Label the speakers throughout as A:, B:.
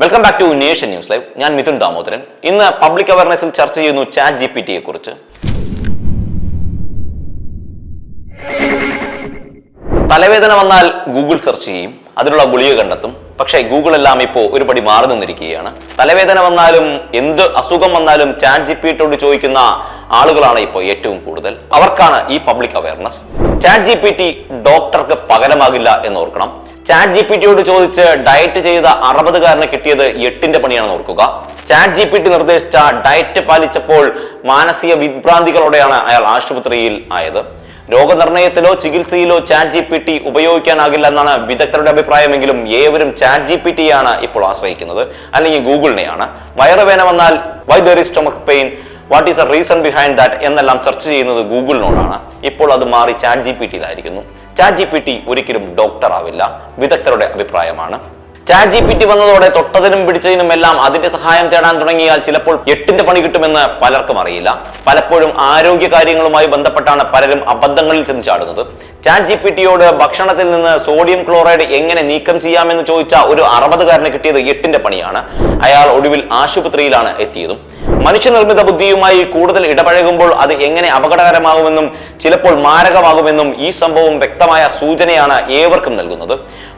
A: Welcome back to Nation News live ഞാൻ മിഥുൻ ദാമോദരൻ. ഇന്ന് public അവയർനെസ്സിൽ ചർച്ച ചെയ്യുന്നു ചാറ്റ് ജി പി ടിയെ കുറിച്ച്. തലവേദന വന്നാൽ ഗൂഗിൾ സെർച്ച് ചെയ്യും അതിനുള്ള ഗുളിക കണ്ടെത്തും. പക്ഷേ ഗൂഗിൾ എല്ലാം ഇപ്പോൾ ഒരുപടി മാറി നിന്നിരിക്കുകയാണ്. തലവേദന വന്നാലും എന്ത് അസുഖം വന്നാലും ചാറ്റ് ജി പി ടിയോട് ചോദിക്കുന്ന ആളുകളാണ് ഇപ്പോൾ ഏറ്റവും കൂടുതൽ. അവർക്കാണ് ഈ public awareness chat G P T ഡോക്ടർക്ക് പകരമാകില്ല എന്ന് ഓർക്കണം. ചാറ്റ് ജി പി ടിയോട് ചോദിച്ച് ഡയറ്റ് ചെയ്ത അറുപതുകാരന് കിട്ടിയത് എട്ടിന്റെ പണിയാണെന്ന് ഓർക്കുക. ചാറ്റ് ജി പി ടി നിർദ്ദേശിച്ച ഡയറ്റ് പാലിച്ചപ്പോൾ മാനസിക വിഭ്രാന്തികളോടെയാണ് അയാൾ ആശുപത്രിയിൽ ആയത്. രോഗനിർണയത്തിലോ ചികിത്സയിലോ ചാറ്റ് ജി പി ടി ഉപയോഗിക്കാനാകില്ല എന്നാണ് വിദഗ്ധരുടെ അഭിപ്രായമെങ്കിലും ഏവരും ചാറ്റ് ജി പി ടിയാണ് ഇപ്പോൾ ആശ്രയിക്കുന്നത്. അല്ലെങ്കിൽ ഗൂഗിളിനെയാണ്. വയറുവേന വന്നാൽ why there is stomach pain what is a reason behind that എന്നെല്ലാം സെർച്ച് ചെയ്യുന്നത് ഗൂഗിളിനോടാണ്. ഇപ്പോൾ അത് മാറി ചാറ്റ് ജി പി ടിയിലായിരിക്കുന്നു ചാറ്റ് ജി പി ടി ഒരിക്കലും ഡോക്ടർ ആവില്ല. വിദഗ്ധരുടെ അഭിപ്രായമാണ്. ചാറ്റ് ജി പി ടി വന്നതോടെ തൊട്ടതിനും പിടിച്ചതിനും എല്ലാം അതിന്റെ സഹായം തേടാൻ തുടങ്ങിയാൽ ചിലപ്പോൾ എട്ടിന്റെ പണി കിട്ടുമെന്ന് പലർക്കും അറിയില്ല. പലപ്പോഴും ആരോഗ്യ കാര്യങ്ങളുമായി ബന്ധപ്പെട്ടാണ് പലരും അബദ്ധങ്ങളിൽ ചെന്ന് ചാടുന്നത്. ചാറ്റ് ജി പി ടിയോട് ഭക്ഷണത്തിൽ നിന്ന് സോഡിയം ക്ലോറൈഡ് എങ്ങനെ നീക്കം ചെയ്യാമെന്ന് ചോദിച്ച ഒരു അറുപതുകാരന് കിട്ടിയത് എട്ടിന്റെ പണിയാണ്. അയാൾ ഒടുവിൽ ആശുപത്രിയിലാണ് എത്തിയതും. മനുഷ്യനിർമ്മിത ബുദ്ധിയുമായി കൂടുതൽ ഇടപഴകുമ്പോൾ അത് എങ്ങനെ അപകടകരമാകുമെന്നും ചിലപ്പോൾ മാരകമാകുമെന്നും ഈ സംഭവം വ്യക്തമായ സൂചനയാണ് ഏവർക്കും നൽകുന്നത്.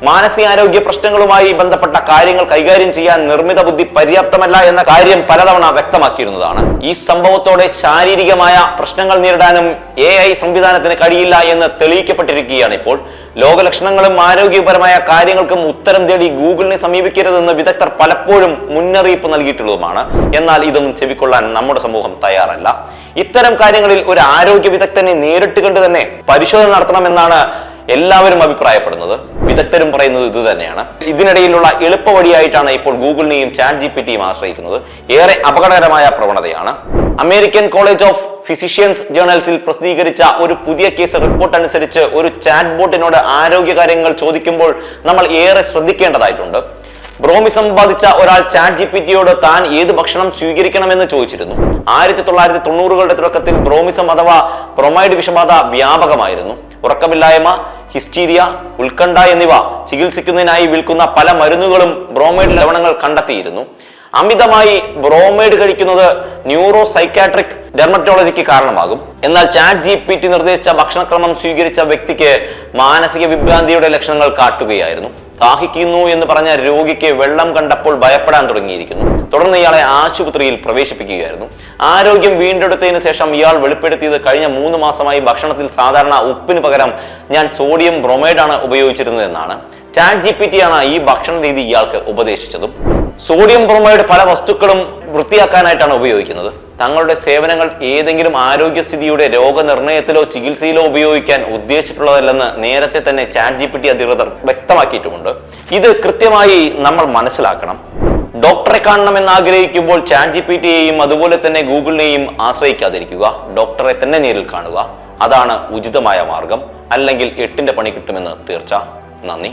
A: മാനസികാരോഗ്യ പ്രശ്നങ്ങളുമായി ബന്ധപ്പെട്ട കാര്യങ്ങൾ കൈകാര്യം ചെയ്യാൻ നിർമ്മിത ബുദ്ധി പര്യാപ്തമല്ല എന്ന കാര്യം പലതവണ വ്യക്തമാക്കിയിരുന്നതാണ്. ഈ സംഭവത്തോടെ ശാരീരികമായ പ്രശ്നങ്ങൾ നേരിടാനും എ ഐ സംവിധാനത്തിന് കഴിയില്ല എന്ന് തെളിയിക്കപ്പെട്ടിരിക്കുകയാണ് ഇപ്പോൾ. ലോകലക്ഷണങ്ങളും ആരോഗ്യപരമായ കാര്യങ്ങൾക്കും ഉത്തരം തേടി ഗൂഗിളിനെ സമീപിക്കരുതെന്ന് വിദഗ്ധർ പലപ്പോഴും മുന്നറിയിപ്പ് നൽകിയിട്ടുള്ളതുമാണ്. എന്നാൽ ഇതൊന്നും ചെവിക്കൊള്ളാൻ നമ്മുടെ സമൂഹം തയ്യാറല്ല. ഇത്തരം കാര്യങ്ങളിൽ ഒരു ആരോഗ്യ വിദഗ്ധനെ നേരിട്ട് കണ്ട് തന്നെ പരിശോധന നടത്തണമെന്നാണ് എല്ലാവരും അഭിപ്രായപ്പെടുന്നത്. വിദഗ്ധരും പറയുന്നത് ഇത് തന്നെയാണ്. ഇതിനിടയിലുള്ള എളുപ്പ വഴിയായിട്ടാണ് ഇപ്പോൾ ഗൂഗിളിനെയും ചാറ്റ് ജി പി ടിയും ആശ്രയിക്കുന്നത്. ഏറെ അപകടകരമായ പ്രവണതയാണ്. അമേരിക്കൻ കോളേജ് ഓഫ് ഫിസിഷ്യൻസ് ജേണൽസിൽ പ്രസിദ്ധീകരിച്ച ഒരു പുതിയ കേസ് റിപ്പോർട്ട് അനുസരിച്ച് ഒരു ചാറ്റ് ബോട്ടിനോട് ആരോഗ്യകാര്യങ്ങൾ ചോദിക്കുമ്പോൾ നമ്മൾ ഏറെ ശ്രദ്ധിക്കേണ്ടതായിട്ടുണ്ട്. ബ്രോമിസം സമ്പാദിച്ച ഒരാൾ ചാറ്റ് ജി പി ടിയോട് താൻ ഏത് ഭക്ഷണം സ്വീകരിക്കണമെന്ന് ചോദിച്ചിരുന്നു. ആയിരത്തി തൊള്ളായിരത്തി തൊണ്ണൂറുകളുടെ തുടക്കത്തിൽ ബ്രോമിസം അഥവാ ബ്രൊമൈഡ് വിഷബാധ വ്യാപകമായിരുന്നു. ഉറക്കമില്ലായ്മ ഹിസ്റ്റീരിയ ഉത്കണ്ഠ എന്നിവ ചികിത്സിക്കുന്നതിനായി വിൽക്കുന്ന പല മരുന്നുകളും ബ്രോമൈഡ് ലവണങ്ങൾ കണ്ടെത്തിയിരുന്നു. അമിതമായി ബ്രോമൈഡ് കഴിക്കുന്നത് ന്യൂറോ സൈക്കാട്രിക് ഡെർമറ്റോളജിക്ക് കാരണമാകും. എന്നാൽ ചാറ്റ് ജി പി ടി നിർദ്ദേശിച്ച ഭക്ഷണക്രമം സ്വീകരിച്ച വ്യക്തിക്ക് മാനസിക വിഭ്രാന്തിയുടെ ലക്ഷണങ്ങൾ കാട്ടുകയായിരുന്നു. ദാഹിക്കുന്നു എന്ന് പറഞ്ഞ രോഗിക്ക് വെള്ളം കണ്ടപ്പോൾ ഭയപ്പെടാൻ തുടങ്ങിയിരിക്കുന്നു. തുടർന്ന് ഇയാളെ ആശുപത്രിയിൽ പ്രവേശിപ്പിക്കുകയായിരുന്നു. ആരോഗ്യം വീണ്ടെടുത്തതിന് ശേഷം ഇയാൾ വെളിപ്പെടുത്തിയത് കഴിഞ്ഞ മൂന്ന് മാസമായി ഭക്ഷണത്തിൽ സാധാരണ ഉപ്പിന് പകരം ഞാൻ സോഡിയം ബ്രൊമൈഡാണ് ഉപയോഗിച്ചിരുന്നത് എന്നാണ് ചാറ്റ് ജി പി ടി ആണ് ഈ ഭക്ഷണ രീതി ഇയാൾക്ക് ഉപദേശിച്ചതും. സോഡിയം ബ്രൊമൈഡ് പല വസ്തുക്കളും വൃത്തിയാക്കാനായിട്ടാണ് ഉപയോഗിക്കുന്നത്. തങ്ങളുടെ സേവനങ്ങൾ ഏതെങ്കിലും ആരോഗ്യസ്ഥിതിയുടെ രോഗനിർണയത്തിലോ ചികിത്സയിലോ ഉപയോഗിക്കാൻ ഉദ്ദേശിച്ചിട്ടുള്ളതല്ലെന്ന് നേരത്തെ തന്നെ ചാറ്റ് ജി പി ടി അധികൃതർ വ്യക്തമാക്കിയിട്ടുമുണ്ട്. ഇത് കൃത്യമായി നമ്മൾ മനസ്സിലാക്കണം. ഡോക്ടറെ കാണണമെന്ന് ആഗ്രഹിക്കുമ്പോൾ ചാറ്റ് ജി പി ടിയെയും അതുപോലെ തന്നെ ഗൂഗിളിനെയും ആശ്രയിക്കാതിരിക്കുക. ഡോക്ടറെ തന്നെ നേരിൽ കാണുക. അതാണ് ഉചിതമായ മാർഗം. അല്ലെങ്കിൽ എട്ടിന്റെ പണി കിട്ടുമെന്ന് തീർച്ച. നന്ദി.